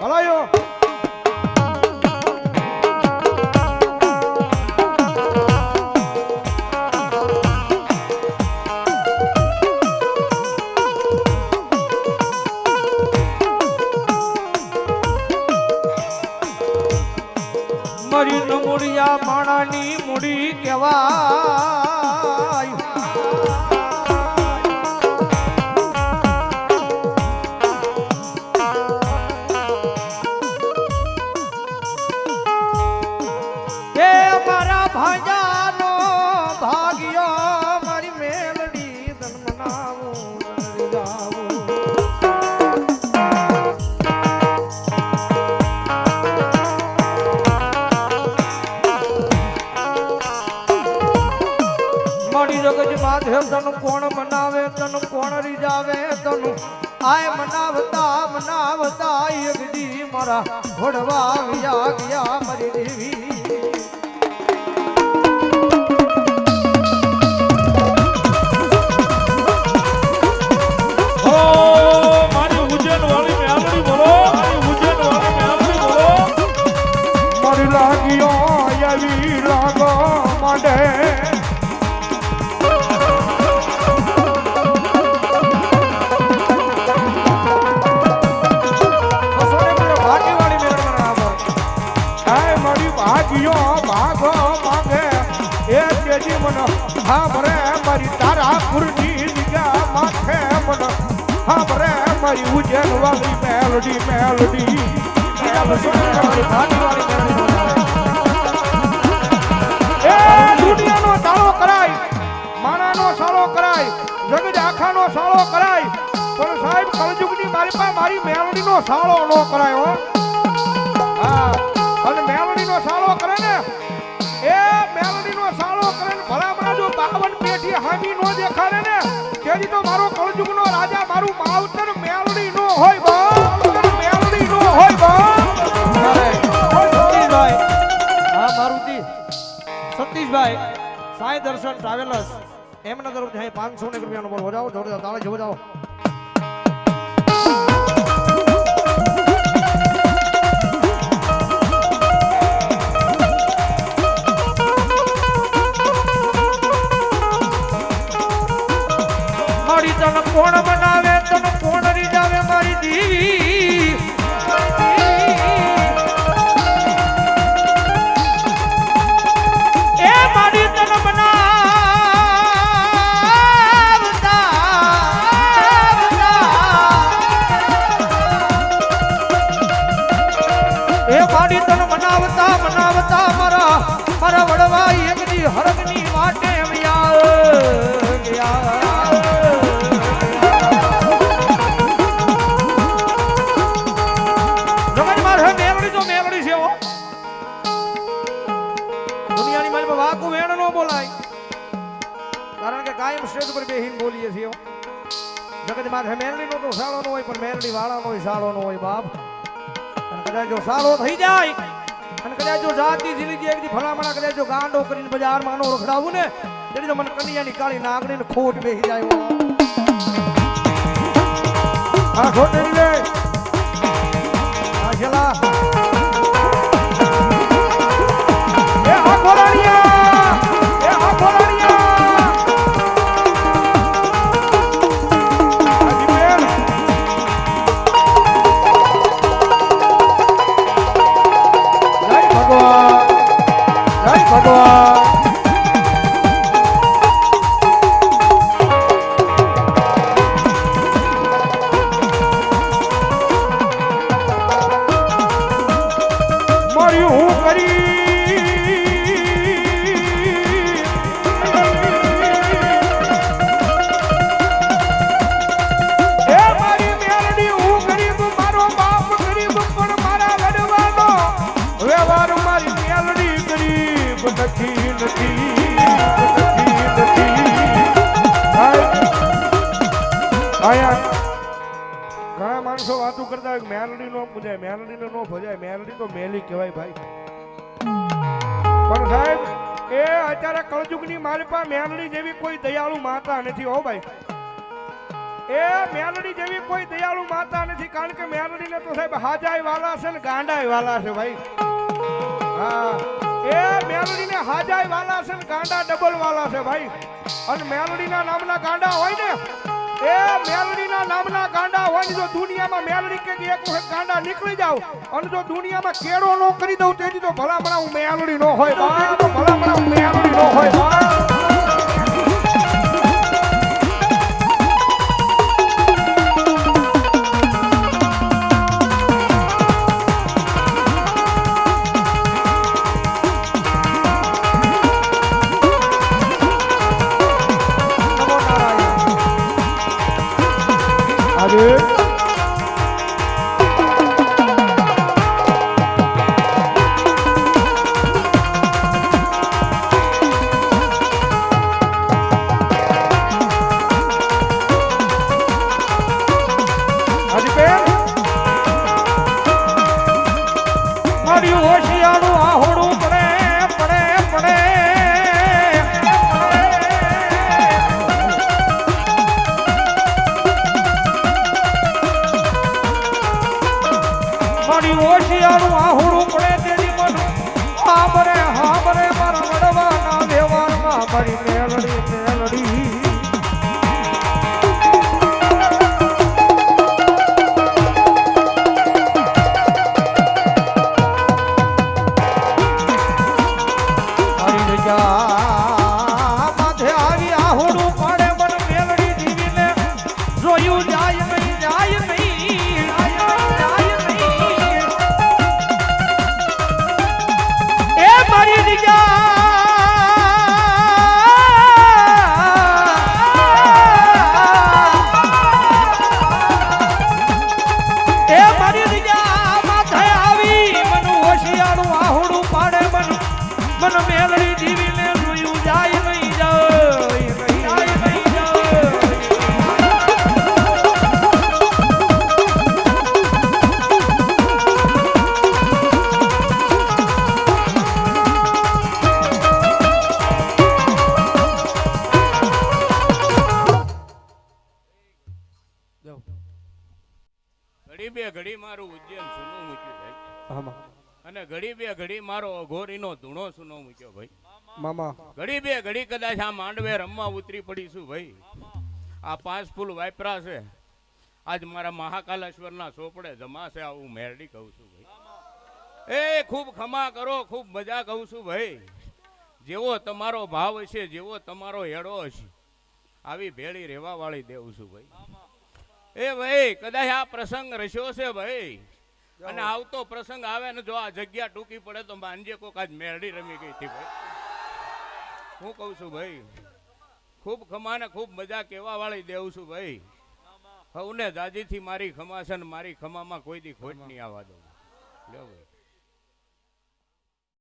ભલાયો. મરી નમુડિયા માણાની મૂડી કહેવાય મારા ઘોડવા આવ્યા ગયા મરી દેવી. લાગ્યો મારી ઉજ્જૈન વાળી ભાગ્યો ભાગો માંગે એ કેજી મન, હામરે મારી તારા પુરની જગ્યા માથે મન. હામરે મારી ઉજ્જૈન વાળી મેલડી મેલડી. મેલડી. એ દુનિયાનો તાળો કરાય, માણાનો સાળો કરાય, જગજ આખાનો સાળો કરાય. પણ સાહેબ કળજુગની મારી પાસે મારી મેલડીનો સાળો ન કરાય હો. હા, અને મેલડીનો સાળો કરે ને. એ મેલડીનો સાળો કરે ને. ભલામણા જો બાવન પેઢી હામી નો દેખાડે ને, તેથી તો મારો કળજુગનો રાજા, મારું માવતર મેલડી નો હોય બા. મેલડી નો હોય બા. હા, મારુતિ. સતીશભાઈ, સાંઈ દર્શન ટ્રાવેલર્સ. એમના તરફથી અહીં પાંચસો ને રૂપિયાનો બોલ બજાવો જોરદાર તાળી જો બજાવો કારણ કે કાયમ સ્ટેજ ઉપર બેહીને બોલીએ છીએ. જગત માથે મેલડી નો તો સાળો નો હોય, પણ મેલડી વાળા નો સાળો નો હોય બાપ. અને કદાચ જો સાળો થઈ જાય, અને કદાચ જો જાતિ જીલી જાય એકદી ભલામણા, કદાચ જો ગાંડો કરીને બજારમાં નો રખડાવું ને તેથી તો મને કન્યાની કાળી નાગણી ને ખોટ બેસી જાય આ ખોટ નહીં લે આ છેલ્લા. ઘણા માણસો વાતું કરતા હોય મેલડી નો પૂજાય, મેલડી નો ભજાય. મેલડી તો મેલી કહેવાય ભાઈ. પણ સાહેબ, એ અત્યારે કળજુગની મારી પાસે મેલડી જેવી કોઈ દયાળુ માતા નથી, હો ભાઈ. એ મેલડી જેવી કોઈ દયાળુ માતા નથી, કારણ કે મેલડી મેલડીને તો સાહેબ હાજાય વાલા છે ને ગાંડાય વાલા છે ભાઈ. હા. એ મેલડીને હાજાય વાલા છે ને ગાંડા ડબલ વાલા છે ભાઈ. અને મેલડીના નામના ગાંડા હોય ને એ મેલડીના નામના ગાંડા હોય ને દુનિયામાં મેલડી કે એક ગાંડા નીકળી જાવ અને જો દુનિયામાં કેળો નો કરી દઉં, તેથી તો ભલામણા હું મેલડી નો હોય ભલામણા મેલડી નો હોય મારી હોશિયારું આહુડું પડે તેની મન. હા બરે હા બરે મારા વડવાના વ્યવહારમાં મારી ઘડી બે ઘડી મારો અઘોરીનો ધૂણો સુનો મૂક્યો ભાઈ? મામા. ઘડી બે ઘડી કદાચ આ માંડવે રમવા ઉતરી પડીશું ભાઈ. આ પાંચ ફૂલ વાપરા છે. આજ મારા મહાકાલેશ્વરના ચોપડે જમા છે આવું મેરડી કહું છું ભાઈ. એ ખૂબ ખમા કરો ખૂબ મજા કહું છું ભાઈ. જેવો તમારો ભાવ હશે જેવો તમારો હેડો હશે આવી ભેળી રહેવા વાળી દેવું છું ભાઈ. એ ભાઈ કદાચ આ પ્રસંગ રસ્યો છે ભાઈ. અને આવતો પ્રસંગ આવે ને જો આ જગ્યા ટૂંકી પડે તો માનજે કોક આજ મેરડી રમી ગઈ હતી ભાઈ. હું કહું છું ભાઈ ખૂબ ખમા ને ખૂબ મજા કેવા વાળી દેવું છું ભાઈ. હવને દાદીથી મારી ખમા છે ને મારી ખમામાં કોઈ દી ખોટ નહીં આવવા દઉં. લ્યો ભાઈ.